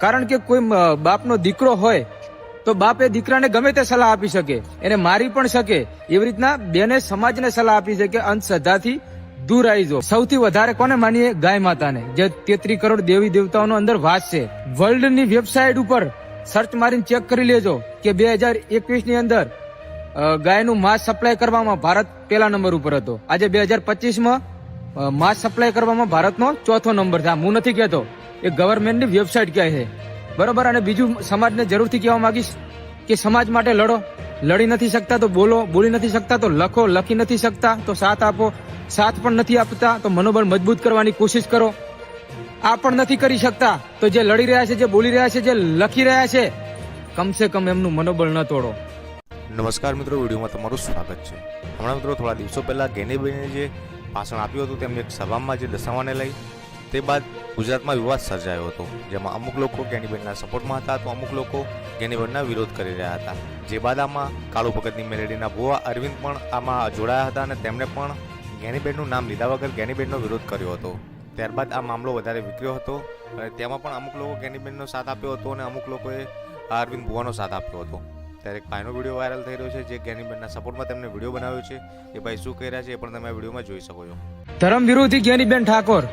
કારણ કે કોઈ બાપનો દીકરો હોય, તો બાપ એ દીકરાને ગમે તે સલાહ આપી શકે. એને મારી પણ શકે. એવી રીતના બેને સમાજને સલાહ આપી છે કે અંધશ્રદ્ધાથી દૂર આવી જાઓ. સૌથી વધારે કોને માનીએ? ગાય માતાને. જે તેત્રી કરોડ દેવી દેવતાઓનો અંદર વાસ છે. વર્લ્ડની વેબસાઇટ ઉપર સર્ચ મારીને ચેક કરી લેજો કે બે હજાર એકવીસની અંદર ગાયનું માંસ સપ્લાય કરવામાં ભારત પહેલા નંબર ઉપર હતો. આજે બે હજાર પચીસમાં માંસ સપ્લાય કરવામાં ભારતનો ચોથો નંબર છે. હું નથી કહેતો. એ ગવર્મેન્ટની વેબસાઇટ કહે છે? બરોબર? અને બીજું, સમાજને જરૂરથી કહેવા માંગીશ કે સમાજ માટે લડો. લડી નથી શકતા તો બોલો. બોલી નથી શકતા તો લખો. લખી નથી શકતા તો સાથ આપો. સાથ પણ નથી આપતા તો મનોબળ મજબૂત કરવાની કોશિશ કરો. આ પણ નથી કરી શકતા તો જે લડી રહ્યા છે, જે બોલી રહ્યા છે, જે લખી રહ્યા છે, કમસે કમ એમનું મનોબળ ન તોડો. નમસ્કાર મિત્રો, વિડીયોમાં તમારું સ્વાગત છે. હમણાં મિત્રો, થોડા દિવસો પહેલા ગેનીબેને જે ભાષણ આપ્યું હતું, તેમની એક સભામાં જે દશામાને લઈ તે બાદ ગુજરાતમાં વિવાદ સર્જાયો હતો, જેમાં અમુક લોકો ગેનીબેનના સપોર્ટમાં હતા તો અમુક લોકો ગેનીબેનના વિરોધ કરી રહ્યા હતા. જે બાદ આમાં કાળુ ભગતની મેલેડીના ભુવા અરવિંદ પણ આમાં જોડાયા હતા અને તેમણે પણ ગેનીબેનનું નામ લીધા વગર ગેનીબેનનો વિરોધ કર્યો હતો. ત્યારબાદ આ મામલો વધારે વિકર્યો હતો અને તેમાં પણ અમુક લોકો ગેનીબેનનો સાથ આપ્યો હતો અને અમુક લોકોએ અરવિંદ ભુવાનો સાથ આપ્યો હતો. ત્યારે એક ભાઈનો વીડિયો વાયરલ થઈ રહ્યો છે, જે ગેનીબેનના સપોર્ટમાં તેમને વીડિયો બનાવ્યો છે. એ ભાઈ શું કહી રહ્યા છે એ પણ તમે આ વિડીયોમાં જોઈ શકો છો. ધર્મ વિરોધી જ્ઞાનીબેન ઠાકોર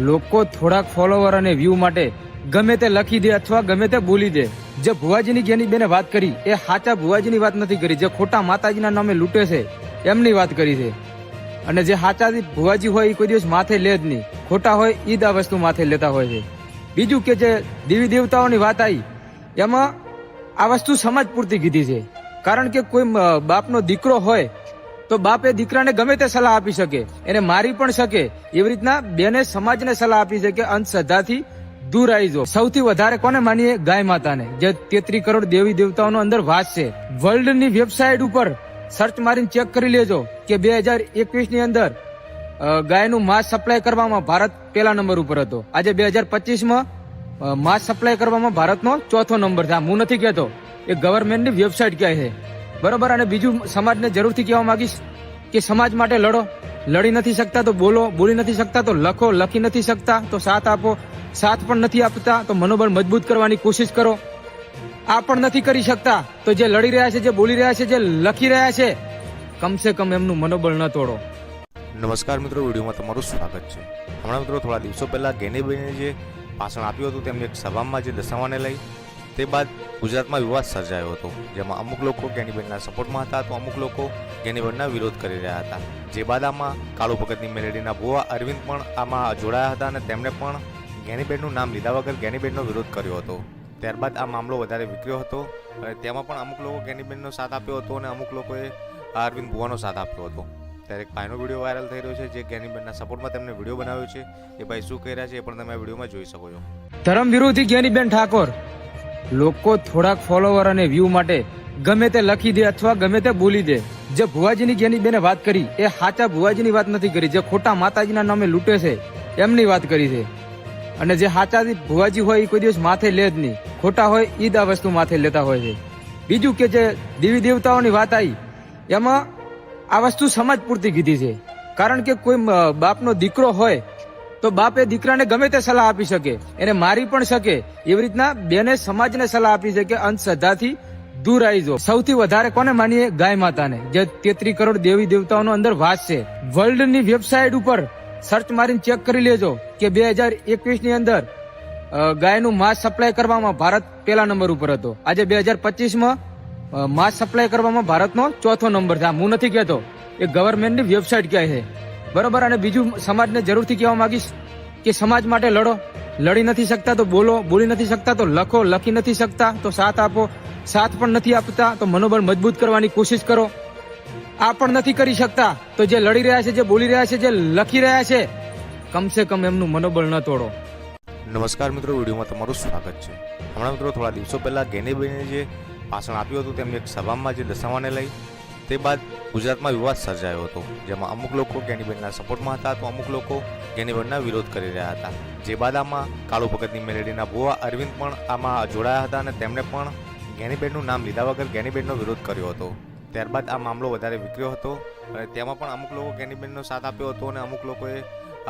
લોકો થોડાક ફોલોવર અને વ્યૂ માટે ગમે તે લખી દે અથવા ગમે તે બોલી દે. જે ભુવાજીની જ્ઞાનીબેને વાત કરી, એ સાચા ભુવાજીની વાત નથી કરી. જે ખોટા માતાજીના નામે લૂંટે છે, એમની વાત કરી છે. અને જે સાચા ભુવાજી હોય, એ કોઈ દિવસ માથે લે જ નહીં. ખોટા હોય એ જ આ વસ્તુ માથે લેતા હોય છે. બીજું કે જે દેવી દેવતાઓની વાત આવી એમાં આ વસ્તુ સમાજ પૂરતી કીધી છે. કારણ કે કોઈ બાપનો દીકરો હોય તો બાપ એ દીકરાને ગમે તે સલાહ આપી શકે, એને મારી પણ શકે. એવી રીતના બેને સમાજને સલાહ આપી છે કે અંધશ્રદ્ધાથી દૂર આવી જાઓ. સૌથી વધારે કોને માનીએ? ગાય માતાને. જે તેત્રી કરોડ દેવી દેવતાઓનો અંદર વાસ છે. વર્લ્ડની વેબસાઇટ ઉપર સર્ચ મારીને ચેક કરી લેજો કે બે હજાર એકવીસની અંદર ગાયનું માંસ સપ્લાય કરવામાં ભારત પહેલા નંબર ઉપર હતો. આજે બે હજાર પચીસમાં માંસ સપ્લાય કરવામાં ભારતનો ચોથો નંબર છે. હું નથી કહેતો. એ ગવર્મેન્ટની વેબસાઇટ કહે છે? બરોબર, અને બીજું સમાજને જરૂરથી કહેવા માંગીશ કે સમાજ માટે લડો. લડી નથી શકતા તો બોલો, બોલી નથી શકતા તો લખો, લખી નથી શકતા તો સાથ આપો. સાથ પણ નથી આપતા તો મનોબળ મજબૂત કરવાની કોશિશ કરો. આ પણ નથી કરી શકતા તો જે લડી રહ્યા છે, જે બોલી રહ્યા છે, જે લખી રહ્યા છે, કમસે કમ એમનું મનોબળ ન તોડો. નમસ્કાર મિત્રો, વિડીયોમાં તમારું સ્વાગત છે. હમણાં મિત્રો, થોડા દિવસો પહેલાં ગેનીબેને જે ભાષણ આપ્યું હતું, તેમની એક સભામાં જે દશામાને લઈ, તે બાદ ગુજરાતમાં વિવાદ સર્જાયો હતો, જેમાં અમુક લોકો ગેનીબેનના સપોર્ટમાં હતા તો અમુક લોકો ગેનીબેનના વિરોધ કરી રહ્યા હતા. જે બાદ આમાં કાળુ ભગતની મેલેડીના ભુવા અરવિંદ પણ આમાં જોડાયા હતા અને તેમણે પણ ગેનીબેનનું નામ લીધા વગર ગેનીબેનનો વિરોધ કર્યો હતો. ત્યારબાદ આ મામલો વધારે વિકર્યો હતો અને તેમાં પણ અમુક લોકો ગેનીબેનનો સાથ આપ્યો હતો અને અમુક લોકોએ અરવિંદ ભુવાનો સાથ આપ્યો હતો. ત્યારે એક ભાઈનો વીડિયો વાયરલ થઈ રહ્યો છે, જે ગેનીબેનના સપોર્ટમાં તેમને વીડિયો બનાવ્યો છે. એ ભાઈ શું કહી રહ્યા છે એ પણ તમે આ વિડીયોમાં જોઈ શકો છો. ધર્મ વિરોધી જ્ઞાનીબેન ઠાકોર લોકો થોડાક ફોલોવર અને વ્યૂ માટે ગમે તે લખી દે અથવા ગમે તે બોલી દે. જે ભુવાજીની જ્ઞાનીબેને વાત કરી, એ સાચા ભુવાજીની વાત નથી કરી. જે ખોટા માતાજીના નામે લૂંટે છે, એમની વાત કરી છે. અને જે સાચા ભુવાજી હોય, એ કોઈ દિવસ માથે લે જ નહીં. ખોટા હોય, ઈદ આ વસ્તુ માથે લેતા હોય છે. બીજું કે જે દેવી દેવતાઓની વાત આવી એમાં આ વસ્તુ સમાજ પૂરતી કીધી છે. કારણ કે કોઈ બાપનો દીકરો હોય તો બાપ દીકરાને ગમે તે સલાહ આપી શકે. એને મારી પણ શકે. એવી રીતના બેને સમાજને સલાહ આપી છે કે અંધશ્રદ્ધાથી દૂર આવી જાઓ. સૌથી વધારે કોને માનીએ? ગાય માતાને. જે તેત્રી કરોડ દેવી દેવતાઓનો અંદર વાસ છે. વર્લ્ડની વેબસાઇટ ઉપર સર્ચ મારીને ચેક કરી લેજો કે બે હજાર એકવીસની અંદર ગાયનું માંસ સપ્લાય કરવામાં ભારત પહેલા નંબર ઉપર હતો. આજે બે હજાર પચીસમાં માંસ સપ્લાય કરવામાં ભારતનો ચોથો નંબર છે. હું નથી કહેતો. એ ગવર્મેન્ટની વેબસાઇટ કહે છે? બરોબર, અને બીજું સમાજને જરૂરથી કહેવા માંગીશ કે સમાજ માટે લડો. લડી નથી શકતા તો બોલો, બોલી નથી શકતા તો લખો, લખી નથી શકતા તો સાથ આપો. સાથ પણ નથી આપતા તો મનોબળ મજબૂત કરવાની કોશિશ કરો. આ પણ નથી કરી શકતા તો જે લડી રહ્યા છે, જે બોલી રહ્યા છે, જે લખી રહ્યા છે, કમસે કમ એમનું મનોબળ ન તોડો. નમસ્કાર મિત્રો, વિડીયોમાં તમારું સ્વાગત છે. હમણાં મિત્રો, થોડા દિવસો પહેલા ગેનીબેને જે ભાષણ આપ્યું હતું, તેમની એક સભામાં જે દશામાને લઈ તે બાદ ગુજરાતમાં વિવાદ સર્જાયો હતો, જેમાં અમુક લોકો ગેનીબેનના સપોર્ટમાં હતા તો અમુક લોકો કેનીબેનના વિરોધ કરી રહ્યા હતા. જે બાદ આમાં કાળુ ભગતની મેલેડીના ભુવા અરવિંદ પણ આમાં જોડાયા હતા અને તેમણે પણ ગેનીબેનનું નામ લીધા વગર ગેનીબેનનો વિરોધ કર્યો હતો. ત્યારબાદ આ મામલો વધારે વિકર્યો હતો અને તેમાં પણ અમુક લોકો ગેનીબેનનો સાથ આપ્યો હતો અને અમુક લોકોએ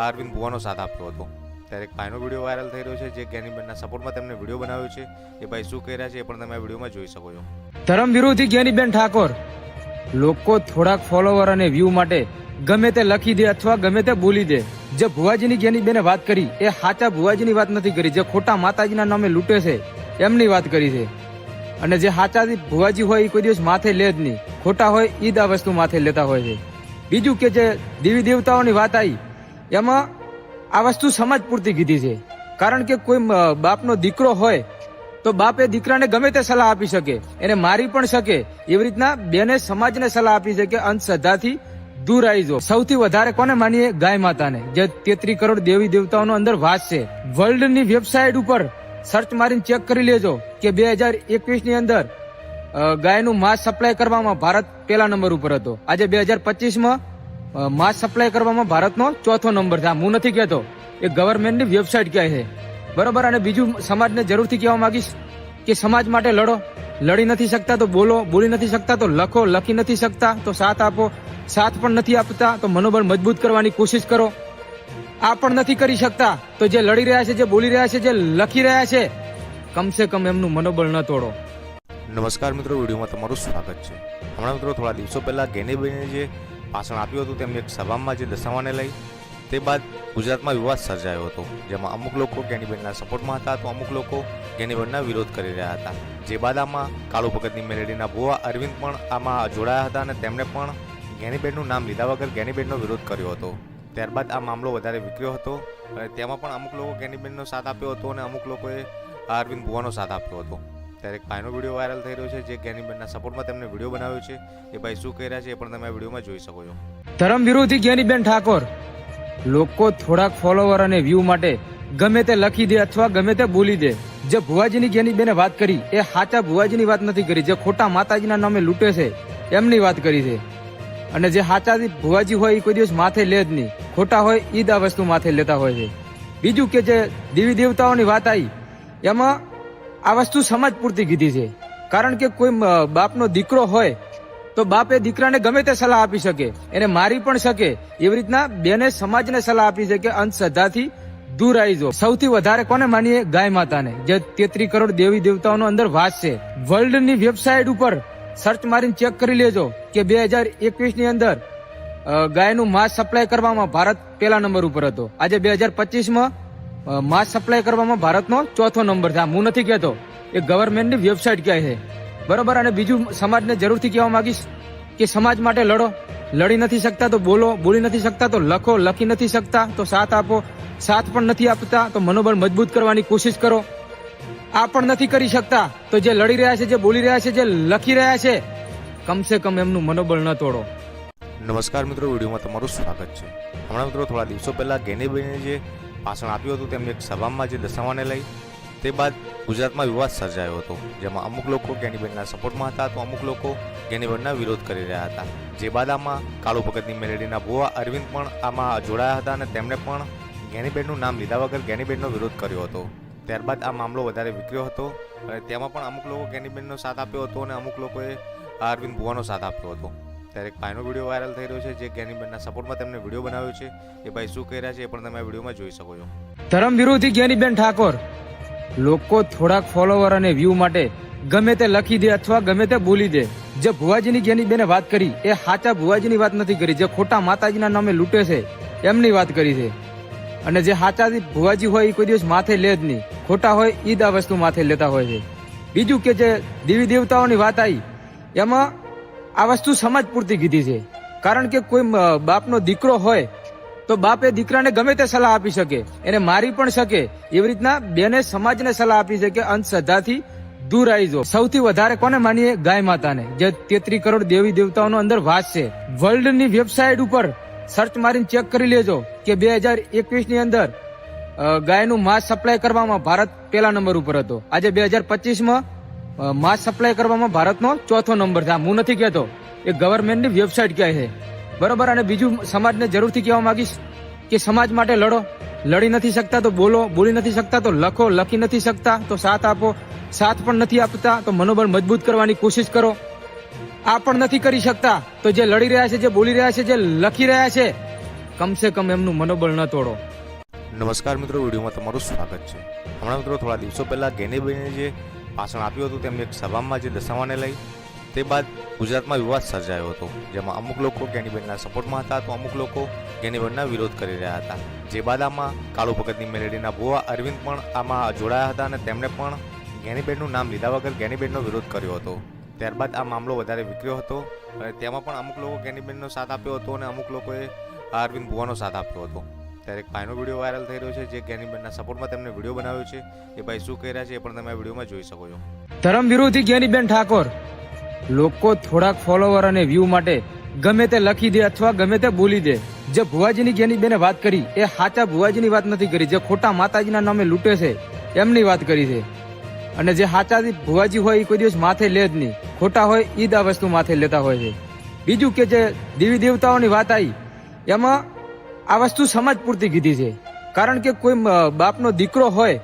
અરવિંદ ભુવાનો સાથ આપ્યો હતો. ત્યારે એક ભાઈનો વીડિયો વાયરલ થઈ રહ્યો છે જે ગેનીબેનના સપોર્ટમાં તેમને વીડિયો બનાવ્યો છે. એ ભાઈ શું કહી રહ્યા છે એ પણ તમે આ વિડીયોમાં જોઈ શકો છો. ધર્મ વિરોધી ગેનીબેન ઠાકોર લોકો થોડાક ફોલોવર અને વ્યૂ માટે ગમે તે લખી દે અથવા ગમે તે બોલી દે. જે ભુવાજીની જેની બેને વાત કરી, એ સાચા ભુવાજીની વાત નથી કરી. જે ખોટા માતાજીના નામે લૂંટે છે, એમની વાત કરી છે. અને જે સાચા ભુવાજી હોય, એ કોઈ દિવસ માથે લે જ નહીં. ખોટા હોય ઈદ આ વસ્તુ માથે લેતા હોય છે. બીજું કે જે દેવી દેવતાઓની વાત આવી એમાં આ વસ્તુ સમાજ પૂરતી કીધી છે. કારણ કે કોઈ બાપનો દીકરો હોય તો બાપ દીકરાને ગમે તે સલાહ આપી શકે. એને મારી પણ શકે. એવી રીતના બેને સમાજને સલાહ આપી છે કે અંધશ્રદ્ધાથી દૂર આવી જાઓ. સૌથી વધારે કોને માનીએ? ગાય માતાને. જે તેત્રી કરોડ દેવી દેવતાઓનો અંદર વાસ છે. વર્લ્ડની વેબસાઇટ ઉપર સર્ચ મારીને ચેક કરી લેજો કે બે હજાર એકવીસની અંદર ગાયનું માંસ સપ્લાય કરવામાં ભારત પહેલા નંબર ઉપર હતો. આજે બે હજાર પચીસમાં માંસ સપ્લાય કરવામાં ભારતનો ચોથો નંબર છે. હું નથી કહેતો. એ ગવર્મેન્ટની વેબસાઇટ કહે છે? બરોબર? અને બીજું સમાજને જરૂરથી કહેવા માંગીશ કે સમાજ માટે લડો. લડી નથી શકતા તો બોલો. બોલી નથી શકતા તો લખો. લખી નથી શકતા તો સાથ આપો. સાથ પણ નથી આપતા તો મનોબળ મજબૂત કરવાની કોશિશ કરો. આ પણ નથી કરી શકતા તો જે લડી રહ્યા છે, જે બોલી રહ્યા છે, જે લખી રહ્યા છે, કમસે કમ એમનું મનોબળ ન તોડો. નમસ્કાર મિત્રો, વિડીયોમાં તમારું સ્વાગત છે. હમણાં મિત્રો, થોડા દિવસો પહેલા ગેનીબેને જે ભાષણ આપ્યું હતું, તેમની એક સભામાં જે દશામાને લઈ તે બાદ ગુજરાતમાં વિવાદ સર્જાયો હતો, જેમાં અમુક લોકો ગેનીબેનના સપોર્ટમાં હતા તો અમુક લોકો ગેનીબેનના વિરોધ કરી રહ્યા હતા. જે બાદ આમાં કાળુ ભગતની મેલેડીના ભુવા અરવિંદ પણ આમાં જોડાયા હતા અને તેમણે પણ ગેનીબેનનું નામ લીધા વગર ગેનીબેનનો વિરોધ કર્યો હતો. ત્યારબાદ આ મામલો વધારે વિગડ્યો હતો અને તેમાં પણ અમુક લોકો ગેનીબેનનો સાથ આપ્યો હતો અને અમુક લોકોએ અરવિંદ ભુવાનો સાથ આપ્યો હતો. ત્યારે એક ભાઈનો વીડિયો વાયરલ થઈ રહ્યો છે જે જ્ઞાનીબેનના સપોર્ટમાં તેમને વીડિયો બનાવ્યો છે. એ ભાઈ શું કહી રહ્યા છે એ પણ તમે આ વિડીયોમાં જોઈ શકો છો. ધર્મ વિરોધી જ્ઞાનીબેન ઠાકોર લોકો થોડાક ફોલોવર અને વ્યૂ માટે ગમે તે લખી દે અથવા ગમે તે બોલી દે. જે ભુવાજીની જેની બેને વાત કરી, એ સાચા ભુવાજીની વાત નથી કરી, જે ખોટા માતાજીના નામે લૂંટે છે, એમની વાત કરી છે. અને જે સાચા ભુવાજી હોય, એ કોઈ દિવસ માથે લે જ નહીં. ખોટા હોય ઈદ આ વસ્તુ માથે લેતા હોય છે. બીજું કે જે દેવી દેવતાઓની વાત આવી એમાં આ વસ્તુ સમાજ પૂરતી કીધી છે. કારણ કે કોઈ બાપનો દીકરો હોય તો બાપ એ દીકરાને ગમે તે સલાહ આપી શકે, એને મારી પણ શકે. એવી રીતના બેને સમાજને સલાહ આપી છે કે અંધશ્રદ્ધાથી દૂર આવી જાઓ. સૌથી વધારે કોને માનીએ? ગાય માતાને. જે તેત્રી કરોડ દેવી દેવતાઓનો અંદર વાસ છે. વર્લ્ડની વેબસાઇટ ઉપર સર્ચ મારીને ચેક કરી લેજો કે બે હજાર એકવીસની અંદર ગાયનું માંસ સપ્લાય કરવામાં ભારત પહેલા નંબર ઉપર હતો. આજે બે હજાર પચીસમાં માંસ સપ્લાય કરવામાં ભારતનો ચોથો નંબર છે. હું નથી કહેતો. એ ગવર્મેન્ટની વેબસાઇટ કહે છે? બરોબર? અને બીજું સમાજને જરૂરથી કહેવા માંગીશ કે સમાજ માટે લડો. લડી નથી શકતા તો બોલો. બોલી નથી શકતા તો લખો. લખી નથી શકતા તો સાથ આપો. સાથ પણ નથી આપતા તો મનોબળ મજબૂત કરવાની કોશિશ કરો. આ પણ નથી કરી શકતા તો જે લડી રહ્યા છે, જે બોલી રહ્યા છે, જે લખી રહ્યા છે, કમસે કમ એમનું મનોબળ ન તોડો. નમસ્કાર મિત્રો, વિડીયોમાં તમારું સ્વાગત છે. હમણાં મિત્રો, થોડા દિવસો પહેલા ગેનીબેને જે ભાષણ આપ્યું હતું, તેમની એક સભામાં જે દર્શાવવાને લઈ તે બાદ ગુજરાતમાં વિવાદ સર્જાયો હતો, જેમાં અમુક લોકો ગેનીબેનના સપોર્ટમાં હતા તો અમુક લોકો ગેનીબેનના વિરોધ કરી રહ્યા હતા. જે બાદ આમાં કાળુ ભગતની મેલેડીના ભુવા અરવિંદ પણ આમાં જોડાયા હતા અને તેમણે પણ ગેનીબેનનું નામ લીધા વગર ગેનીબેનનો વિરોધ કર્યો હતો. ત્યારબાદ આ મામલો વધારે વિગડ્યો હતો અને તેમાં પણ અમુક લોકો ગેનીબેનનો સાથ આપ્યો હતો અને અમુક લોકોએ અરવિંદ ભુવાનો સાથ આપ્યો હતો. ત્યારે એક ભાઈનો વીડિયો વાયરલ થઈ રહ્યો છે જે જ્ઞાનીબેનના સપોર્ટમાં તેમને વીડિયો બનાવ્યો છે. એ ભાઈ શું કહી રહ્યા છે એ પણ તમે આ વિડીયોમાં જોઈ શકો છો. ધર્મ વિરોધી જ્ઞાનીબેન ઠાકોર લોકો થોડાક ફોલોવર અને વ્યૂ માટે ગમે તે લખી દે અથવા ગમે તે બોલી દે. જે ભુવાજીની જ્ઞાનીબેને વાત કરી, એ સાચા ભુવાજીની વાત નથી કરી, જે ખોટા માતાજીના નામે લૂંટે છે, એમની વાત કરી છે. અને જે સાચા ભુવાજી હોય એ કોઈ દિવસ માથે લે જ નહીં. ખોટા હોય એ જ આ વસ્તુ માથે લેતા હોય છે. બીજું કે જે દેવી દેવતાઓની વાત આવી એમાં આ વસ્તુ સમાજ પૂરતી કીધી છે. કારણ કે કોઈ બાપનો દીકરો હોય તો બાપ એ દીકરાને ગમે તે સલાહ આપી શકે, એને મારી પણ શકે. એવી રીતના બેને સમાજને સલાહ આપી છે કે અંધશ્રદ્ધાથી દૂર આવી જાઓ. સૌથી વધારે કોને માનીએ? ગાય માતાને. જે તેત્રી કરોડ દેવી દેવતાઓનો અંદર વાસ છે. વર્લ્ડની વેબસાઇટ ઉપર સર્ચ મારીને ચેક કરી લેજો કે બે હજાર એકવીસની અંદર ગાયનું માંસ સપ્લાય કરવામાં ભારત પહેલા નંબર ઉપર હતો. આજે બે હજાર પચીસમાં માંસ સપ્લાય કરવામાં ભારતનો ચોથો નંબર છે. હું નથી કહેતો. એ ગવર્મેન્ટની વેબસાઇટ કહે છે? બરોબર? અને બીજું સમાજને જરૂરથી કહેવા માંગીશ કે સમાજ માટે લડો. લડી નથી શકતા તો બોલો. બોલી નથી શકતા તો લખો. લખી નથી શકતા તો સાથ આપો. સાથ પણ નથી આપતા તો મનોબળ મજબૂત કરવાની કોશિશ કરો. આ પણ નથી કરી શકતા તો જે લડી રહ્યા છે, જે બોલી રહ્યા છે, જે લખી રહ્યા છે, કમસે કમ એમનું મનોબળ ન તોડો. નમસ્કાર મિત્રો, વિડીયોમાં તમારું સ્વાગત છે. હમણાં મિત્રો, થોડા દિવસો પહેલા ગેનીબેને જે ભાષણ આપ્યું હતું, તેમની એક સભામાં જે દશામાને લઈ તે બાદ ગુજરાતમાં વિવાદ સર્જાયો હતો, જેમાં અમુક લોકો ગેનીબેનના સપોર્ટમાં હતા તો અમુક લોકો ગેનીબેનના વિરોધ કરી રહ્યા હતા. જે બાદ આમાં કાળુ ભગતની મેલેડીના ભુવા અરવિંદ પણ આમાં જોડાયા હતા અને તેમણે પણ ગેનીબેનનું નામ લીધા વગર ગેનીબેનનો વિરોધ કર્યો હતો. ત્યારબાદ આ મામલો વધારે વિક્રયો હતો અને તેમાં પણ અમુક લોકો ગેનીબેનનો સાથ આપ્યો હતો અને અમુક લોકોએ અરવિંદ ભુવાનો સાથ આપ્યો હતો. ત્યારે એક ભાઈનો વીડિયો વાયરલ થઈ રહ્યો છે, જે ગેનીબેનના સપોર્ટમાં તેમને વીડિયો બનાવ્યો છે. એ ભાઈ શું કહી રહ્યા છે એ પણ તમે આ વિડીયોમાં જોઈ શકો છો. ધર્મ વિરોધી ગેનીબેન ઠાકોર લોકો થોડાક ફોલોવર અને વ્યૂ માટે ગમે તે લખી દે અથવા ગમે તે બોલી દે. જે ભુવાજીની જ્ઞાનીબેને વાત કરી, એ સાચા ભુવાજીની વાત નથી કરી. જે ખોટા માતાજીના નામે લૂંટે છે, એમની વાત કરી છે. અને જે સાચા ભુવાજી હોય, એ કોઈ દિવસ માથે લે જ નહીં. ખોટા હોય એ જ આ વસ્તુ માથે લેતા હોય છે. બીજું કે જે દેવી દેવતાઓની વાત આવી એમાં આ વસ્તુ સમાજ પૂરતી કીધી છે. કારણ કે કોઈ બાપનો દીકરો હોય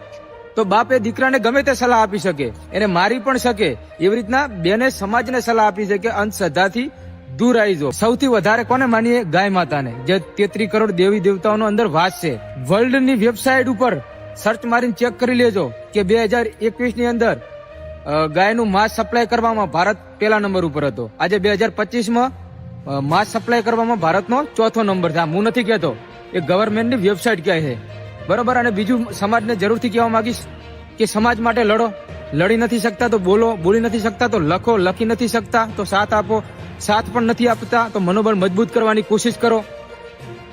તો બાપ દીકરાને ગમે તે સલાહ આપી શકે, એને મારી પણ શકે. એવી રીતના બેને સમાજને સલાહ આપી છે કે અંધશ્રદ્ધાથી દૂર આવી જાઓ. સૌથી વધારે કોને માનીએ? ગાય માતાને. જે તેત્રી કરોડ દેવી દેવતાઓનો અંદર વાસ છે. વર્લ્ડની વેબસાઇટ ઉપર સર્ચ મારીને ચેક કરી લેજો કે બે હજાર એકવીસની અંદર ગાયનું માંસ સપ્લાય કરવામાં ભારત પહેલા નંબર ઉપર હતો. આજે બે હજાર પચીસમાં માંસ સપ્લાય કરવામાં ભારતનો ચોથો નંબર છે. હું નથી કહેતો. એ ગવર્મેન્ટની વેબસાઇટ કહે છે? બરોબર, અને બીજું સમાજને જરૂરથી કહેવા માંગીશ કે સમાજ માટે લડો. લડી નથી શકતા તો બોલો, બોલી નથી શકતા તો લખો, લખી નથી શકતા તો સાથ આપો. સાથ પણ નથી આપતા તો મનોબળ મજબૂત કરવાની કોશિશ કરો.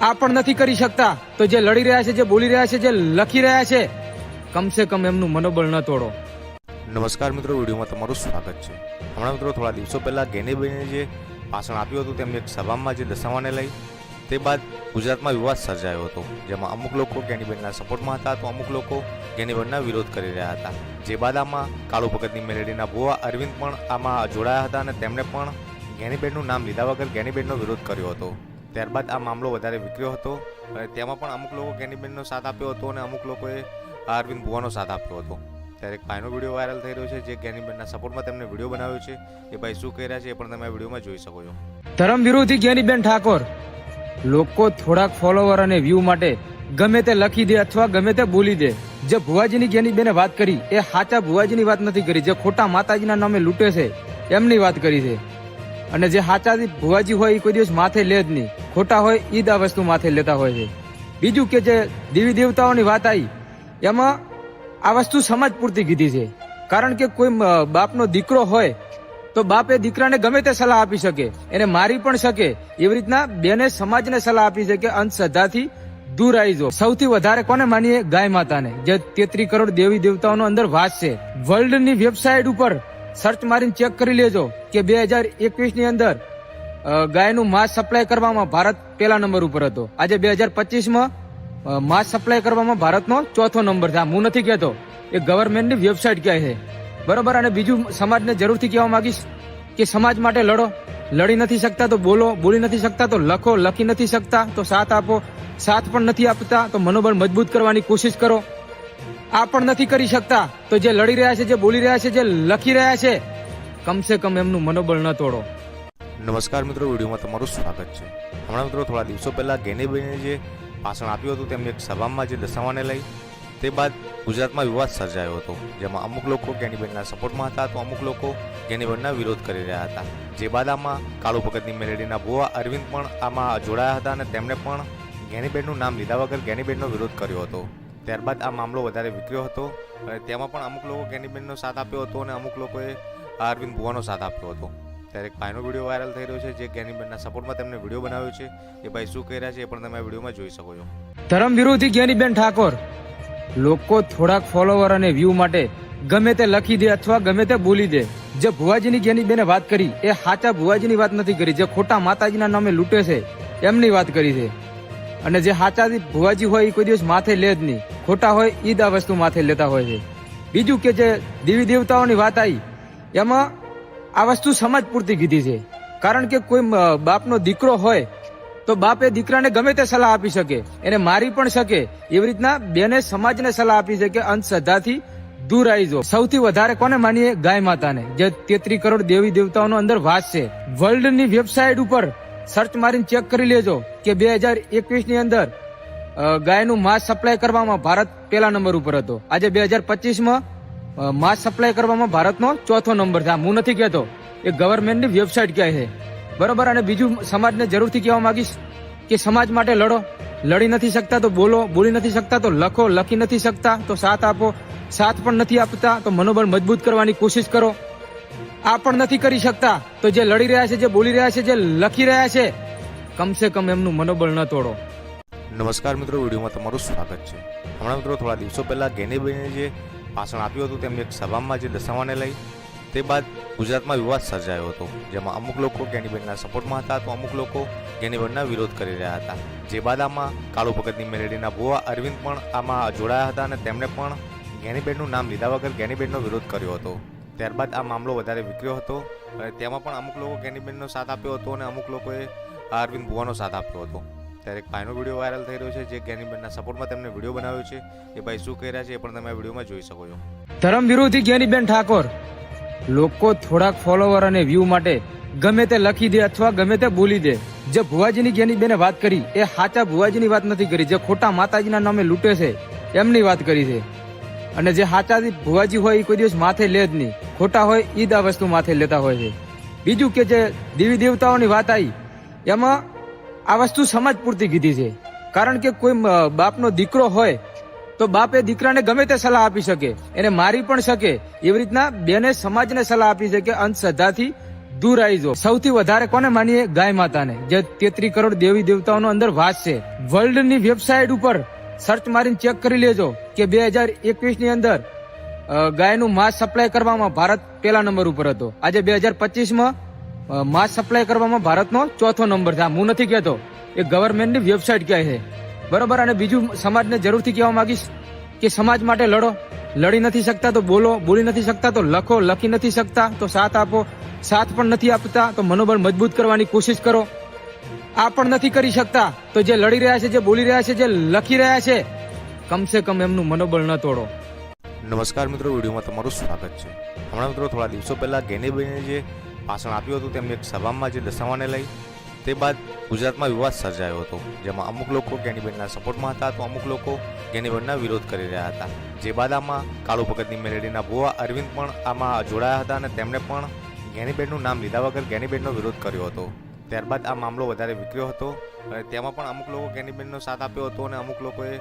આ પણ નથી કરી શકતા તો જે લડી રહ્યા છે, જે બોલી રહ્યા છે, જે લખી રહ્યા છે, કમસે કમ એમનું મનોબળ ન તોડો. નમસ્કાર મિત્રો, વિડીયોમાં તમારું સ્વાગત છે. હમણાં મિત્રો, થોડા દિવસો પહેલા ગેનીબેને જે ભાષણ આપ્યું હતું, તેમની એક સભામાં જે દશામાને લઈ તે બાદ ગુજરાતમાં વિવાદ સર્જાયો હતો, જેમાં અમુક લોકો ગેનીબેનના સપોર્ટમાં હતા તો અમુક લોકો ગેનીબેનના વિરોધ કરી રહ્યા હતા. જે બાદ આમાં કાળુ ભગતની મેલેડીના ભુવા અરવિંદ પણ આમાં જોડાયા હતા અને તેમણે પણ ગેનીબેનનું નામ લીધા વગર ગેનીબેનનો વિરોધ કર્યો હતો. ત્યારબાદ આ મામલો વધારે વિગડ્યો હતો અને તેમાં પણ અમુક લોકો ગેનીબેનનો સાથ આપ્યો હતો અને અમુક લોકોએ અરવિંદ ભુવાનો સાથ આપ્યો હતો. ત્યારે એક ભાઈનો વીડિયો વાયરલ થઈ રહ્યો છે, જે ગેનીબેનના સપોર્ટમાં તેમને વીડિયો બનાવ્યો છે. એ ભાઈ શું કહી રહ્યા છે એ પણ તમે વિડીયોમાં જોઈ શકો છો. ધર્મ વિરોધી જ્ઞાનીબેન ઠાકોર લોકો થોડાક ફોલોવર અને વ્યૂ માટે ગમે તે લખી દે અથવા ગમે તે બોલી દે. જે ભુવાજીની જ્ઞાનીબેને વાત કરી, એ સાચા ભુવાજીની વાત નથી કરી. જે ખોટા માતાજીના નામે લૂંટે છે, એમની વાત કરી છે. અને જે સાચા ભુવાજી હોય, એ કોઈ દિવસ માથે લે જ નહીં. ખોટા હોય, ઈદ આ વસ્તુ માથે લેતા હોય છે. બીજું કે જે દેવી દેવતાઓની વાત આવી એમાં આ વસ્તુ સમાજ પૂરતી કીધી છે. કારણ કે કોઈ બાપનો દીકરો હોય તો બાપે દીકરાને ગમે તે સલાહ આપી શકે. એને મારી પણ શકે. એવી રીતના બેને સમાજને સલાહ આપી છે કે અંધશ્રદ્ધાથી દૂર આવી જો સૌથી વધારે કોને માનીએ? ગાય માતાને. જે તેત્રી કરોડ દેવી દેવતાઓનો અંદર વાસ છે. વર્લ્ડની વેબસાઇટ ઉપર સર્ચ મારીને ચેક કરી લેજો કે બે હજાર એકવીસની અંદર ગાયનું માંસ સપ્લાય કરવામાં ભારત પહેલા નંબર ઉપર હતો. આજે બે હજાર પચીસમાં માંસ સપ્લાય કરવામાં ભારતનો ચોથો નંબર છે. હું નથી કહેતો. એ ગવર્મેન્ટની વેબસાઇટ કહે છે? બરોબર, અને બીજું સમાજને જરૂરથી કહેવા માંગીશ કે સમાજ માટે લડો. લડી નથી શકતા તો બોલો, બોલી નથી શકતા તો લખો, લખી નથી શકતા તો સાથ આપો. સાથ પણ નથી આપતા તો મનોબળ મજબૂત કરવાની કોશિશ કરો. આ પણ નથી કરી શકતા તો જે લડી રહ્યા છે, જે બોલી રહ્યા છે, જે લખી રહ્યા છે, કમસે કમ એમનું મનોબળ ન તોડો. નમસ્કાર મિત્રો, વિડીયોમાં તમારું સ્વાગત છે. હમણાં મિત્રો, થોડા દિવસો પહેલા ગેનીબેને જે ભાષણ આપ્યું હતું, તેમની એક સભામાં જે દશામાને લઈ તે બાદ ગુજરાતમાં વિવાદ સર્જાયો હતો, જેમાં અમુક લોકો ગેનીબેનના સપોર્ટમાં હતા તો અમુક લોકો ગેનીબેનના વિરોધ કરી રહ્યા હતા. જે બાદ આમાં કાળુ ભગતની મેલેડીના ભુવા અરવિંદ પણ આમાં જોડાયા હતા અને તેમણે પણ ગેનીબેનનું નામ લીધા વગર ગેનીબેનનો વિરોધ કર્યો હતો. ત્યારબાદ આ મામલો વધારે વિગડ્યો હતો અને તેમાં પણ અમુક લોકો ગેનીબેનનો સાથ આપ્યો હતો અને અમુક લોકોએ અરવિંદ ભુવાનો સાથ આપ્યો હતો. ત્યારે એક ભાઈનો વીડિયો વાયરલ થઈ રહ્યો છે જે ગેનીબેનના સપોર્ટમાં તેમને વીડિયો બનાવ્યો છે. એ ભાઈ શું કહી રહ્યા છે એ પણ તમે વિડીયોમાં જોઈ શકો છો. ધર્મ વિરોધી જ્ઞાનીબેન ઠાકોર લોકો થોડાક ફોલોવર અને વ્યૂ માટે ગમે તે લખી દે અથવા ગમે તે બોલી દે. જે ભુવાજીની જ્ઞાનીબેને વાત કરી, એ સાચા ભુવાજીની વાત નથી કરી. જે ખોટા માતાજીના નામે લૂંટે છે, એમની વાત કરી છે. અને જે સાચા ભુવાજી હોય, એ કોઈ દિવસ માથે લે જ નહીં. ખોટા હોય ઈદ આ વસ્તુ માથે લેતા હોય છે. બીજું કે જે દેવી દેવતાઓની વાત આવી એમાં આ વસ્તુ સમાજ પૂરતી કીધી છે. કારણ કે કોઈ બાપનો દીકરો હોય તો બાપ દીકરાને ગમે તે સલાહ આપી શકે. એને મારી પણ શકે. એવી રીતના બેને સમાજને સલાહ આપી છે કે અંધશ્રદ્ધાથી દૂર આવી જાઓ. સૌથી વધારે કોને માનીએ? ગાય માતાને. જે તેત્રી કરોડ દેવી દેવતાઓનો અંદર વાસ છે. વર્લ્ડની વેબસાઇટ ઉપર સર્ચ મારીને ચેક કરી લેજો કે બે હજાર એકવીસની અંદર ગાયનું માંસ સપ્લાય કરવામાં ભારત પહેલા નંબર ઉપર હતો. આજે બે હજાર પચીસમાં માંસ સપ્લાય કરવામાં ભારતનો ચોથો નંબર છે. હું નથી કહેતો. એ ગવર્મેન્ટની વેબસાઇટ કહે છે? બરોબર? અને બીજું સમાજને જરૂરથી કહેવા માંગીશ કે સમાજ માટે લડો. લડી નથી શકતા તો બોલો. બોલી નથી શકતા તો લખો. લખી નથી શકતા તો સાથ આપો. સાથ પણ નથી આપતા તો મનોબળ મજબૂત કરવાની કોશિશ કરો. આ પણ નથી કરી શકતા તો જે લડી રહ્યા છે, જે બોલી રહ્યા છે, જે લખી રહ્યા છે, કમસે કમ એમનું મનોબળ ન તોડો. નમસ્કાર મિત્રો, વિડીયોમાં તમારું સ્વાગત છે. હમણાં મિત્રો, થોડા દિવસો પહેલા ગેનીબેને જે ભાષણ આપ્યું હતું, તેમની એક સભામાં જે દર્શાવવાને લઈ તે બાદ ગુજરાતમાં વિવાદ સર્જાયો હતો, જેમાં અમુક લોકો ગેનીબેનના સપોર્ટમાં હતા તો અમુક લોકો ગેનીબેનના વિરોધ કરી રહ્યા હતા. જે બાદ આમાં કાળુ ભગતની મેલેડીના ભુવા અરવિંદ પણ આમાં જોડાયા હતા અને તેમણે પણ ગેનીબેનનું નામ લીધા વગર ગેનીબેનનો વિરોધ કર્યો હતો. ત્યારબાદ આ મામલો વધારે વિગડ્યો હતો અને તેમાં પણ અમુક લોકો ગેનીબેનનો સાથ આપ્યો હતો અને અમુક લોકોએ અરવિંદ ભુવાનો સાથ આપ્યો હતો. ત્યારે એક ભાઈનો વીડિયો વાયરલ થઈ રહ્યો છે જે ગેનીબેનના સપોર્ટમાં તેમને વીડિયો બનાવ્યો છે. એ ભાઈ શું કહી રહ્યા છે એ પણ તમે આ વિડીયોમાં જોઈ શકો છો. ધર્મ વિરોધી જ્ઞાનીબેન ઠાકોર લોકો થોડાક ફોલોવર અને વ્યૂ માટે ગમે તે લખી દે અથવા ગમે તે બોલી દે. જે ભુવાજીની જ્ઞાનીબેને વાત કરી, એ સાચા ભુવાજીની વાત નથી કરી, જે ખોટા માતાજીના નામે લૂંટે છે, એમની વાત કરી છે. અને જે સાચા ભુવાજી હોય, એ કોઈ દિવસ માથે લે જ નહીં. ખોટા હોય ઈદ આ વસ્તુ માથે લેતા હોય છે. બીજું કે જે દેવી દેવતાઓની વાત આવી એમાં આ વસ્તુ સમાજ પૂરતી કીધી છે. કારણ કે કોઈ બાપનો દીકરો હોય તો બાપ એ દીકરાને ગમે તે સલાહ આપી શકે, એને મારી પણ શકે. એવી રીતના બેને સમાજને સલાહ આપી છે કે અંધશ્રદ્ધાથી દૂર આવી જાઓ. સૌથી વધારે કોને માનીએ? ગાય માતાને. જે તેત્રી કરોડ દેવી દેવતાઓનો અંદર વાસ છે. વર્લ્ડની વેબસાઇટ ઉપર સર્ચ મારીને ચેક કરી લેજો કે બે હજાર એકવીસની અંદર ગાયનું માંસ સપ્લાય કરવામાં ભારત પહેલા નંબર ઉપર હતો. આજે બે હજાર પચીસમાં માંસ સપ્લાય કરવામાં ભારતનો ચોથો નંબર છે. હું નથી કહેતો. એ ગવર્મેન્ટની વેબસાઇટ કહે છે? બરોબર? અને બીજું સમાજને જરૂરથી કહેવા માંગીશ કે સમાજ માટે લડો. લડી નથી શકતા તો બોલો. બોલી નથી શકતા તો લખો. લખી નથી શકતા તો સાથ આપો. સાથ પણ નથી આપતા તો મનોબળ મજબૂત કરવાની કોશિશ કરો. આ પણ નથી કરી શકતા તો જે લડી રહ્યા છે, જે બોલી રહ્યા છે, જે લખી રહ્યા છે, કમસે કમ એમનું મનોબળ ન તોડો. નમસ્કાર મિત્રો, વિડીયોમાં તમારું સ્વાગત છે. હમણાં મિત્રો, થોડા દિવસો પહેલાં ગેનીબેને જે ભાષણ આપ્યું હતું, તેમની એક સભામાં જે દશામાને લઈ, તે બાદ ગુજરાતમાં વિવાદ સર્જાયો હતો, જેમાં અમુક લોકો ગેનીબેનના સપોર્ટમાં હતા તો અમુક લોકો ગેનીબેનના વિરોધ કરી રહ્યા હતા. જે બાદ આમાં કાળુ ભગતની મેલેડીના ભુવા અરવિંદ પણ આમાં જોડાયા હતા અને તેમણે પણ ગેનીબેનનું નામ લીધા વગર ગેનીબેનનો વિરોધ કર્યો હતો. ત્યારબાદ આ મામલો વધારે વિગડ્યો હતો અને તેમાં પણ અમુક લોકો ગેનીબેનનો સાથ આપ્યો હતો અને અમુક લોકોએ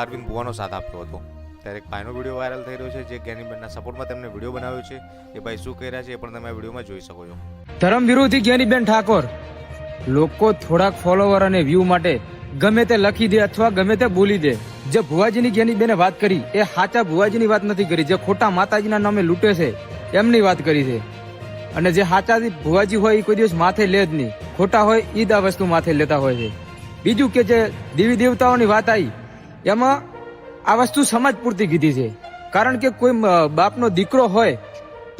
અરવિંદ ભુવાનો સાથ આપ્યો હતો. ત્યારે એક ભાઈનો વીડિયો વાયરલ થઈ રહ્યો છે જે ગેનીબેનના સપોર્ટમાં તેમને વીડિયો બનાવ્યો છે. એ ભાઈ શું કહી રહ્યા છે એ પણ તમે વિડીયોમાં જોઈ શકો છો. ધર્મ વિરોધી જ્ઞાનીબેન ઠાકોર લોકો થોડાક ફોલોવર અને વ્યૂ માટે ગમે તે લખી દે અથવા ગમે તે બોલી દે. જે ભુવાજીની જ્ઞાનીબેને વાત કરી, એ સાચા ભુવાજીની વાત નથી કરી. જે ખોટા માતાજીના નામે લૂંટે છે, એમની વાત કરી છે. અને જે સાચા ભુવાજી હોય, એ કોઈ દિવસ માથે લે જ નહીં. ખોટા હોય એ જ આ વસ્તુ માથે લેતા હોય છે. બીજું કે જે દેવી દેવતાઓની વાત આવી એમાં આ વસ્તુ સમાજ પૂરતી કીધી છે. કારણ કે કોઈ બાપનો દીકરો હોય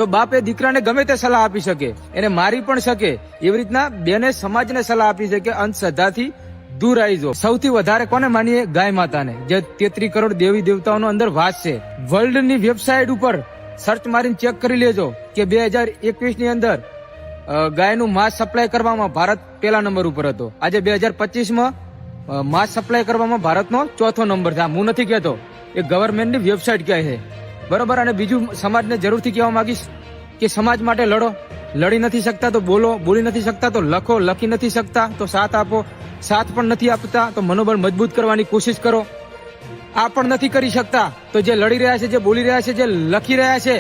તો બાપ એ દીકરાને ગમે તે સલાહ આપી શકે, એને મારી પણ શકે. એવી રીતના બેને સમાજને સલાહ આપી છે કે અંધશ્રદ્ધાથી દૂર આવી જાઓ. સૌથી વધારે કોને માનીએ? ગાય માતાને. જે તેત્રી કરોડ દેવી દેવતાઓનો અંદર વાસ છે. વર્લ્ડની વેબસાઇટ ઉપર સર્ચ મારીને ચેક કરી લેજો કે બે હજાર એકવીસની અંદર ગાયનું માંસ સપ્લાય કરવામાં ભારત પહેલા નંબર ઉપર હતો. આજે બે હજાર પચીસમાં માંસ સપ્લાય કરવામાં ભારતનો ચોથો નંબર છે. હું નથી કહેતો. એ ગવર્મેન્ટની વેબસાઇટ કહે છે? બરોબર? અને બીજું સમાજને જરૂરથી કહેવા માંગીશ કે સમાજ માટે લડો. લડી નથી શકતા તો બોલો. બોલી નથી શકતા તો લખો. લખી નથી શકતા તો સાથ આપો. સાથ પણ નથી આપતા તો મનોબળ મજબૂત કરવાની કોશિશ કરો. આ પણ નથી કરી શકતા તો જે લડી રહ્યા છે, જે બોલી રહ્યા છે, જે લખી રહ્યા છે,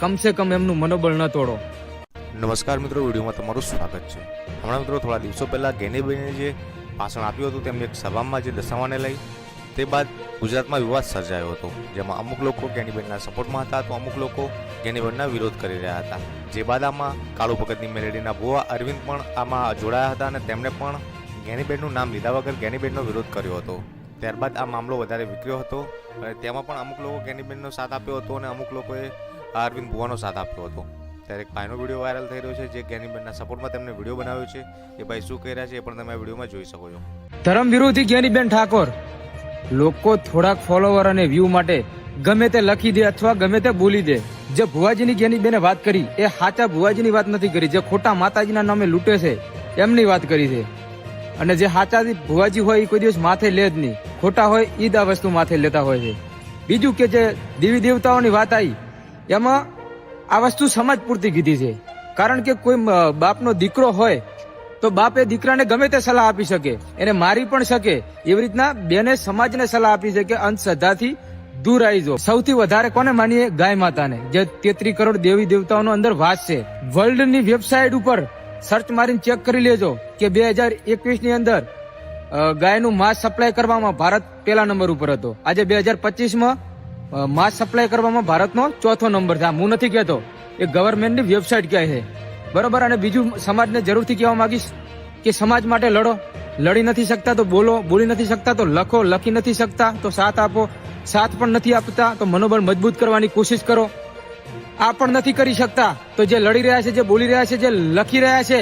કમસે કમ એમનું મનોબળ ન તોડો. નમસ્કાર મિત્રો, વિડીયોમાં તમારું સ્વાગત છે. હમણાં મિત્રો, થોડા દિવસો પહેલા ગેનીબેને જે ભાષણ આપ્યું હતું, તેમની એક સભામાં જે દશામાને લઈ તે બાદ ગુજરાતમાં વિવાદ સર્જાયો હતો, જેમાં અમુક લોકો ગેનીબેનના સપોર્ટમાં હતા તો અમુક લોકો ગેનીબેનના વિરોધ કરી રહ્યા હતા. જે બાદ આમાં કાળુ ભગતની મેલેડીના ભુવા અરવિંદ પણ આમાં જોડાયા હતા અને તેમણે પણ ગેનીબેનનું નામ લીધા વગર ગેનીબેનનો વિરોધ કર્યો હતો. ત્યારબાદ આ મામલો વધારે વિગડ્યો હતો અને તેમાં પણ અમુક લોકો ગેનીબેનનો સાથ આપ્યો હતો અને અમુક લોકોએ અરવિંદ ભુવાનો સાથ આપ્યો હતો. ત્યારે એક ભાઈનો વીડિયો વાયરલ થઈ રહ્યો છે જે ગેનીબેનના સપોર્ટમાં તેમને વીડિયો બનાવ્યો છે. એ ભાઈ શું કહી રહ્યા છે એ પણ તમે વિડીયોમાં જોઈ શકો છો. ધર્મ વિરોધી જ્ઞાનીબેન ઠાકોર લોકો થોડાક ફોલોવર અને વ્યૂ માટે ગમે તે લખી દે અથવા ગમે તે બોલી દે. જે ભુવાજીની જ્ઞાનીબેને વાત કરી, એ સાચા ભુવાજીની વાત નથી કરી. જે ખોટા માતાજીના નામે લૂંટે છે, એમની વાત કરી છે. અને જે સાચા ભુવાજી હોય, એ કોઈ દિવસ માથે લે જ નહીં. ખોટા હોય એ જ આ વસ્તુ માથે લેતા હોય છે. બીજું કે જે દેવી દેવતાઓની વાત આવી એમાં આ વસ્તુ સમાજ પૂરતી કીધી છે. કારણ કે કોઈ બાપનો દીકરો હોય તો બાપ દીકરાને ગમે તે સલાહ આપી શકે એને મારી પણ શકે. એવી રીતના બેને સમાજને સલાહ આપી છે કે અંધશ્રદ્ધાથી દૂર આવી જાઓ. સૌથી વધારે કોને માનીએ? ગાય માતાને. જે તેત્રી કરોડ દેવી દેવતાઓનો અંદર વાસ છે. વર્લ્ડની વેબસાઇટ ઉપર સર્ચ મારીને ચેક કરી લેજો કે બે હજાર એકવીસની અંદર ગાયનું માંસ સપ્લાય કરવામાં ભારત પહેલા નંબર ઉપર હતો. આજે બે હજાર પચીસમાં અ, માંસ સપ્લાય કરવામાં ભારતનો ચોથો નંબર છે. હું નથી કહેતો. એ ગવર્મેન્ટની વેબસાઇટ કહે છે? બરોબર, અને બીજું સમાજને જરૂરથી કહેવા માંગીશ કે સમાજ માટે લડો. લડી નથી શકતા તો બોલો, બોલી નથી શકતા તો લખો, લખી નથી શકતા તો સાથ આપો. સાથ પણ નથી આપતા તો મનોબળ મજબૂત કરવાની કોશિશ કરો. આ પણ નથી કરી શકતા તો જે લડી રહ્યા છે, જે બોલી રહ્યા છે, જે લખી રહ્યા છે,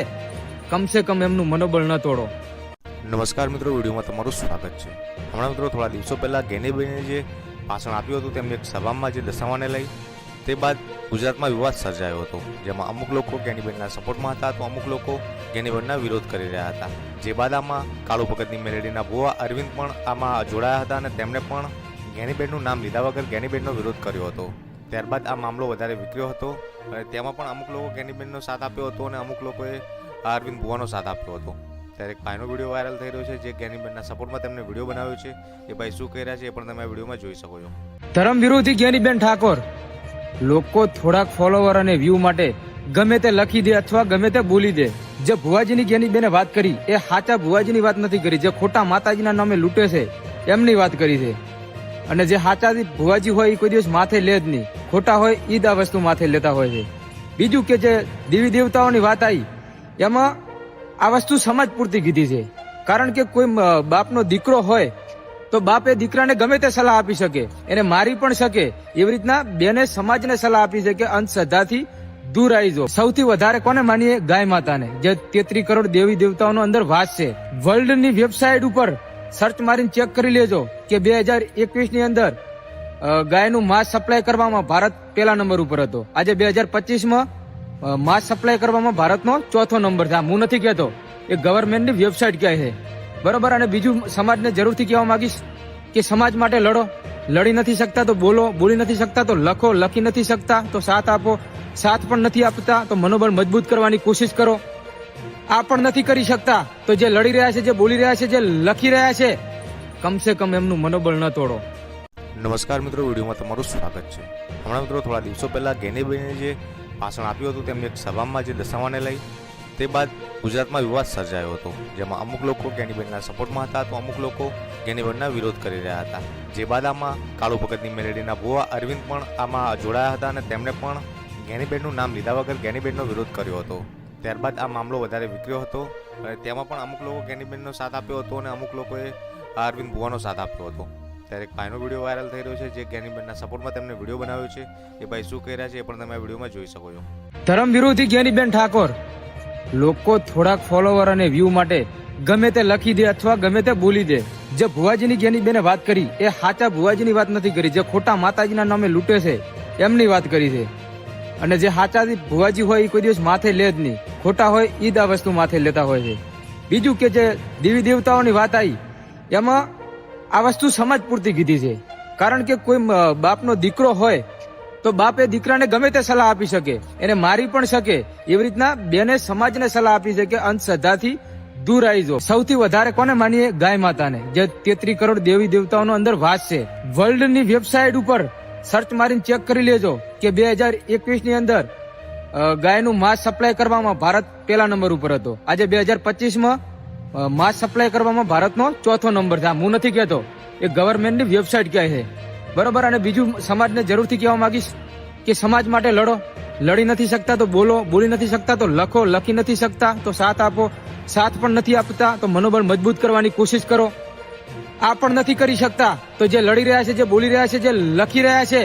કમસે કમ એમનું મનોબળ ન તોડો. નમસ્કાર મિત્રો, વિડીયોમાં તમારું સ્વાગત છે. હમણાં મિત્રો, થોડા દિવસો પહેલા ગેનીબેને જે ભાષણ આપ્યું હતું, તેમની એક સભામાં જે દશામાને લઈ તે બાદ ગુજરાતમાં વિવાદ સર્જાયો હતો, જેમાં અમુક લોકો ગેનીબેનના સપોર્ટમાં હતા તો અમુક લોકો ગેનીબેનના વિરોધ કરી રહ્યા હતા. જે બાદ આમાં કાળુ ભગતની મેલેડીના ભુવા અરવિંદ પણ આમાં જોડાયા હતા અને તેમણે પણ ગેનીબેનનું નામ લીધા વગર ગેનીબેનનો વિરોધ કર્યો હતો. ત્યારબાદ આ મામલો વધારે વિગડ્યો હતો અને તેમાં પણ અમુક લોકો ગેનીબેનનો સાથ આપ્યો હતો અને અમુક લોકોએ અરવિંદ ભુવાનો સાથ આપ્યો હતો. ત્યારે એક ભાઈનો વીડિયો વાયરલ થઈ રહ્યો છે, જે ગેનીબેનના સપોર્ટમાં તેમને વીડિયો બનાવ્યો છે. એ ભાઈ શું કહી રહ્યા છે એ પણ તમે વિડીયોમાં જોઈ શકો છો. ધર્મ વિરોધી જ્ઞાનીબેન ઠાકોર લોકો થોડાક ફોલોવર અને વ્યૂ માટે ગમે તે લખી દે અથવા ગમે તે બોલી દે. જે ભુવાજીની જ્ઞાનીબેને વાત કરી, એ સાચા ભુવાજીની વાત નથી કરી. જે ખોટા માતાજીના નામે લૂંટે છે, એમની વાત કરી છે. અને જે સાચા ભુવાજી હોય, એ કોઈ દિવસ માથે લે જ નહીં. ખોટા હોય એ જ આ વસ્તુ માથે લેતા હોય છે. બીજું કે જે દેવી દેવતાઓની વાત આવી એમાં આ વસ્તુ સમાજ પૂરતી કીધી છે. કારણ કે કોઈ બાપનો દીકરો હોય તો બાપ દીકરાને ગમે તે સલાહ આપી શકે એને મારી પણ શકે. એવી રીતના બેને સમાજને સલાહ આપી છે કે અંધશ્રદ્ધાથી દૂર આવી જો સૌથી વધારે કોને માનીએ? ગાય માતાને. જે તેત્રી કરોડ દેવી દેવતાઓનો અંદર વાસ છે. વર્લ્ડની વેબસાઇટ ઉપર સર્ચ મારીને ચેક કરી લેજો કે બે હજાર એકવીસની અંદર ગાયનું માંસ સપ્લાય કરવામાં ભારત પહેલા નંબર ઉપર હતો. આજે બે હજાર પચીસમાં અ, માંસ સપ્લાય કરવામાં ભારતનો ચોથો નંબર છે. હું નથી કહેતો. એ ગવર્મેન્ટની વેબસાઇટ કહે છે? બરોબર, અને બીજું સમાજને જરૂરથી કહેવા માંગીશ કે સમાજ માટે લડો. લડી નથી શકતા તો બોલો, બોલી નથી શકતા તો લખો, લખી નથી શકતા તો સાથ આપો. સાથ પણ નથી આપતા તો મનોબળ મજબૂત કરવાની કોશિશ કરો. આ પણ નથી કરી શકતા તો જે લડી રહ્યા છે, જે બોલી રહ્યા છે, જે લખી રહ્યા છે, કમસે કમ એમનું મનોબળ ન તોડો. નમસ્કાર મિત્રો, વિડીયોમાં તમારું સ્વાગત છે. હમણાં મિત્રો, થોડા દિવસો પહેલા ગેનીબેને જે ભાષણ આપ્યું હતું, તેમની એક સભામાં જે દશામાને લઈ તે બાદ ગુજરાતમાં વિવાદ સર્જાયો હતો, જેમાં અમુક લોકો ગેનીબેનના સપોર્ટમાં હતા તો અમુક લોકો કેનીબેનના વિરોધ કરી રહ્યા હતા. જે બાદ આમાં કાળુ ભગતની મેલેડીના ભુવા અરવિંદ પણ આમાં જોડાયા હતા અને તેમણે પણ ગેનીબેનનું નામ લીધા વગર ગેનીબેનનો વિરોધ કર્યો હતો. ત્યારબાદ આ મામલો વધારે વિગડ્યો હતો અને તેમાં પણ અમુક લોકો ગેનીબેનનો સાથ આપ્યો હતો અને અમુક લોકોએ અરવિંદ ભુવાનો સાથ આપ્યો હતો. ત્યારે એક ભાઈનો વીડિયો વાયરલ થઈ રહ્યો છે જે ગેનીબેનના સપોર્ટમાં તેમને વીડિયો બનાવ્યો છે. એ ભાઈ શું કહી રહ્યા છે એ પણ તમે વિડીયોમાં જોઈ શકો છો. ધર્મ વિરોધી જ્ઞાનીબેન ઠાકોર લોકો થોડાક ફોલોવર અને વ્યૂ માટે ગમે તે લખી દે અથવા ગમે તે બોલી દે. જે ભુવાજીની જ્ઞાનીબેને વાત કરી, એ સાચા ભુવાજીની વાત નથી કરી. જે ખોટા માતાજીના નામે લૂંટે છે, એમની વાત કરી છે. અને જે સાચા ભુવાજી હોય, એ કોઈ દિવસ માથે લે જ નહીં. ખોટા હોય ઈદ આ વસ્તુ માથે લેતા હોય છે. બીજું કે જે દેવી દેવતાઓની વાત આવી એમાં આ વસ્તુ સમાજ પૂરતી કીધી છે. કારણ કે કોઈ બાપનો દીકરો હોય તો બાપ દીકરાને ગમે તે સલાહ આપી શકે. એને મારી પણ શકે. એવી રીતના બેને સમાજને સલાહ આપી છે કે અંધશ્રદ્ધાથી દૂર આવી જાઓ. સૌથી વધારે કોને માનીએ? ગાય માતાને. જે તેત્રી કરોડ દેવી દેવતાઓનો અંદર વાસ છે. વર્લ્ડની વેબસાઇટ ઉપર સર્ચ મારીને ચેક કરી લેજો કે બે હજાર એકવીસની અંદર ગાયનું માંસ સપ્લાય કરવામાં ભારત પહેલા નંબર ઉપર હતો. આજે બે હજાર પચીસમાં અ, માંસ સપ્લાય કરવામાં ભારતનો ચોથો નંબર છે. હું નથી કહેતો. એ ગવર્મેન્ટની વેબસાઇટ કહે છે? બરોબર, અને બીજું સમાજને જરૂરથી કહેવા માંગીશ કે સમાજ માટે લડો. લડી નથી શકતા તો બોલો, બોલી નથી શકતા તો લખો, લખી નથી શકતા તો સાથ આપો. સાથ પણ નથી આપતા તો મનોબળ મજબૂત કરવાની કોશિશ કરો. આ પણ નથી કરી શકતા તો જે લડી રહ્યા છે, જે બોલી રહ્યા છે, જે લખી રહ્યા છે,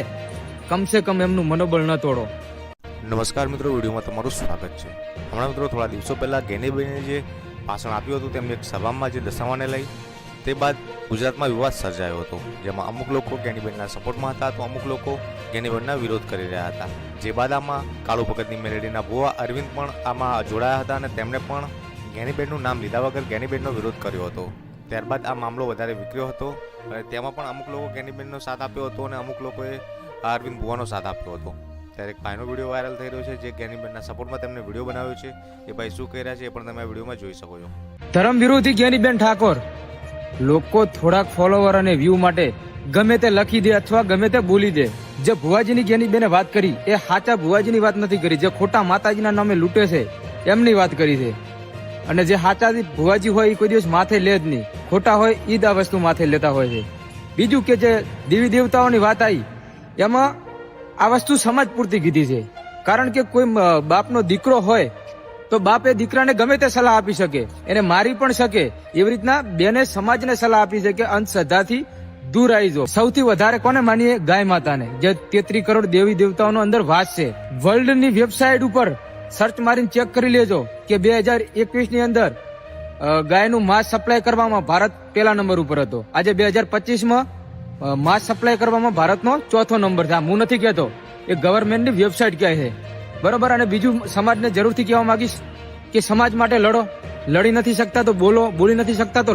કમસે કમ એમનું મનોબળ ન તોડો. નમસ્કાર મિત્રો, વિડીયોમાં તમારું સ્વાગત છે. હમણાં મિત્રો, થોડા દિવસો પહેલાં ગેનીબેને જે ભાષણ આપ્યું હતું, તેમની એક સભામાં જે દશામાને લઈ, તે બાદ ગુજરાતમાં વિવાદ સર્જાયો હતો, જેમાં અમુક લોકો ગેનીબેનના સપોર્ટમાં હતા તો અમુક લોકો ગેનીબેનના વિરોધ કરી રહ્યા હતા. જે બાદ આમાં કાળુ ભગતની મેલેડીના ભુવા અરવિંદ પણ આમાં જોડાયા હતા અને તેમણે પણ ગેનીબેનનું નામ લીધા વગર ગેનીબેનનો વિરોધ કર્યો હતો. ત્યારબાદ આ મામલો વધારે વિગડ્યો હતો અને તેમાં પણ અમુક લોકો ગેનીબેનનો સાથ આપ્યો હતો અને અમુક લોકોએ અરવિંદ ભુવાનો સાથ આપ્યો હતો. ત્યારે એક ભાઈનો વીડિયો વાયરલ થઈ રહ્યો છે, જે ગેનીબેનના સપોર્ટમાં તેમને વીડિયો બનાવ્યો છે. એ ભાઈ શું કહી રહ્યા છે એ પણ તમે આ વિડીયોમાં જોઈ શકો છો. ધર્મ વિરોધી ગેનીબેન ઠાકોર લોકો થોડાક ફોલોવર અને વ્યૂ માટે ગમે તે લખી દે અથવા ગમે તે બોલી દે. જે ભુવાજીની જેની બેને વાત કરી, એ સાચા ભુવાજીની વાત નથી કરી. જે ખોટા માતાજીના નામે લૂંટે છે, એમની વાત કરી છે. અને જે સાચા ભુવાજી હોય, એ કોઈ દિવસ માથે લે જ નહીં. ખોટા હોય ઈદ આ વસ્તુ માથે લેતા હોય છે. બીજું કે જે દેવી દેવતાઓની વાત આવી એમાં આ વસ્તુ સમાજ પૂરતી કીધી છે. કારણ કે કોઈ બાપનો દીકરો હોય તો બાપે દીકરાને ગમે તે સલાહ આપી શકે એને મારી પણ શકે. એવી રીતના બેને સમાજને સલાહ આપી છે કે અંધશ્રદ્ધાથી દૂર આવી જાઓ. સૌથી વધારે કોને માનીએ? ગાય માતાને. જે તેત્રી કરોડ દેવી દેવતાઓનો અંદર વાસ છે. વર્લ્ડની વેબસાઇટ ઉપર સર્ચ મારીને ચેક કરી લેજો કે બે હજાર એકવીસની અંદર ગાયનું માંસ સપ્લાય કરવામાં ભારત પેલા નંબર ઉપર હતો. આજે બે હજાર પચીસમાં અ, માંસ સપ્લાય કરવામાં ભારતનો ચોથો નંબર છે. હું નથી કહેતો. એ ગવર્મેન્ટની વેબસાઇટ કહે છે? બરોબર, અને બીજું સમાજને જરૂરથી કહેવા માંગીશ કે સમાજ માટે લડો લડી નથી શકતા તો બોલો, બોલી નથી શકતા તો.